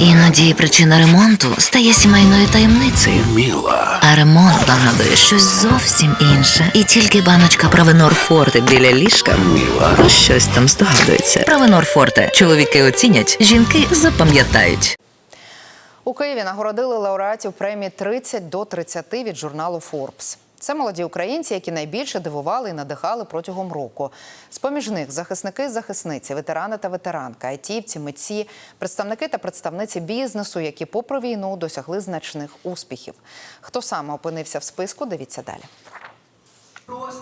Іноді причина ремонту стає сімейною таємницею. Міла. А ремонт нагадує щось зовсім інше. І тільки баночка Правенор Форте біля ліжка Міла. про щось там здогадується. Правенор Форте. Чоловіки оцінять, жінки запам'ятають. У Києві нагородили лауреатів премії 30 до 30 від журналу Forbes. Це молоді українці, які найбільше дивували і надихали протягом року. З-поміж них захисники, захисниці, ветерани та ветеранка, айтівці, митці, представники та представниці бізнесу, які, попри війну, досягли значних успіхів. Хто саме опинився в списку? Дивіться далі.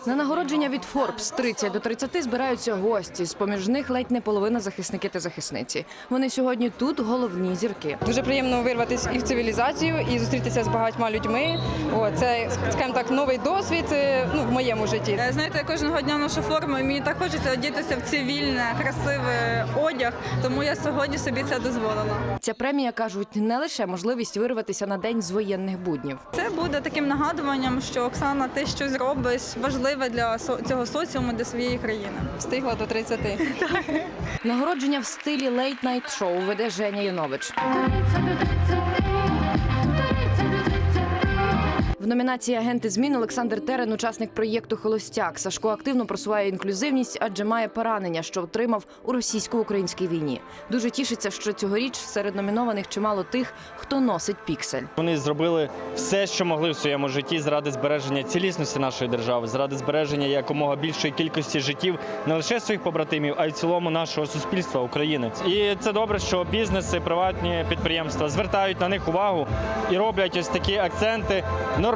На нагородження від Forbes 30 до 30 збираються гості. З поміж них ледь не половина захисники та захисниці. Вони сьогодні тут головні зірки. Дуже приємно вирватися і в цивілізацію, і зустрітися з багатьма людьми. О, це, скажімо так, новий досвід е, ну, в моєму житті. Е, Знаєте, кожного дня ношу форму, і мені так хочеться одітися в цивільне, красиве одяг, тому я сьогодні собі це дозволила. Ця премія кажуть не лише можливість вирватися на день з воєнних буднів. Це буде таким нагадуванням, що Оксана, ти щось робиш важливе для цього соціуму, для своєї країни. Встигла до 30. Нагородження в стилі лейт-найт-шоу веде Женя Янович. Номінації Агенти змін Олександр Терен, учасник проєкту Холостяк. Сашко активно просуває інклюзивність, адже має поранення, що отримав у російсько-українській війні. Дуже тішиться, що цьогоріч серед номінованих чимало тих, хто носить піксель. Вони зробили все, що могли в своєму житті заради збереження цілісності нашої держави, заради збереження якомога більшої кількості життів не лише своїх побратимів, а й в цілому нашого суспільства України. І це добре, що бізнеси, приватні підприємства звертають на них увагу і роблять ось такі акценти,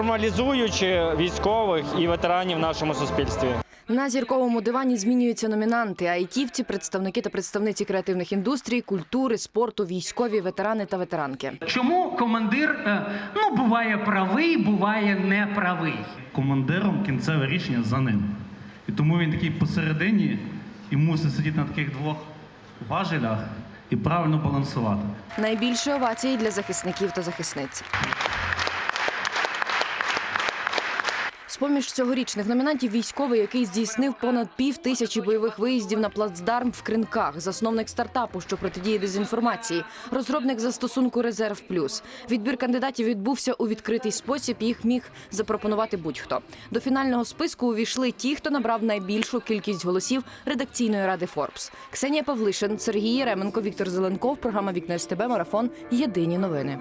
нормалізуючи військових і ветеранів в нашому суспільстві. На зірковому дивані змінюються номінанти: айтівці, представники та представниці креативних індустрій, культури, спорту, військові, ветерани та ветеранки. Чому командир е, ну буває правий, буває неправий? командиром кінцеве рішення за ним. І тому він такий посередині і мусить сидіти на таких двох важелях і правильно балансувати. Найбільше овації для захисників та захисниць. З-поміж цьогорічних номінантів військовий, який здійснив понад пів тисячі бойових виїздів на плацдарм в кринках, засновник стартапу, що протидіє дезінформації, розробник застосунку Резерв Плюс. Відбір кандидатів відбувся у відкритий спосіб. Їх міг запропонувати будь-хто. До фінального списку увійшли ті, хто набрав найбільшу кількість голосів редакційної ради Форбс. Ксенія Павлишин, Сергій Єременко, Віктор Зеленков. Програма Вікна СТБ Марафон. Єдині новини.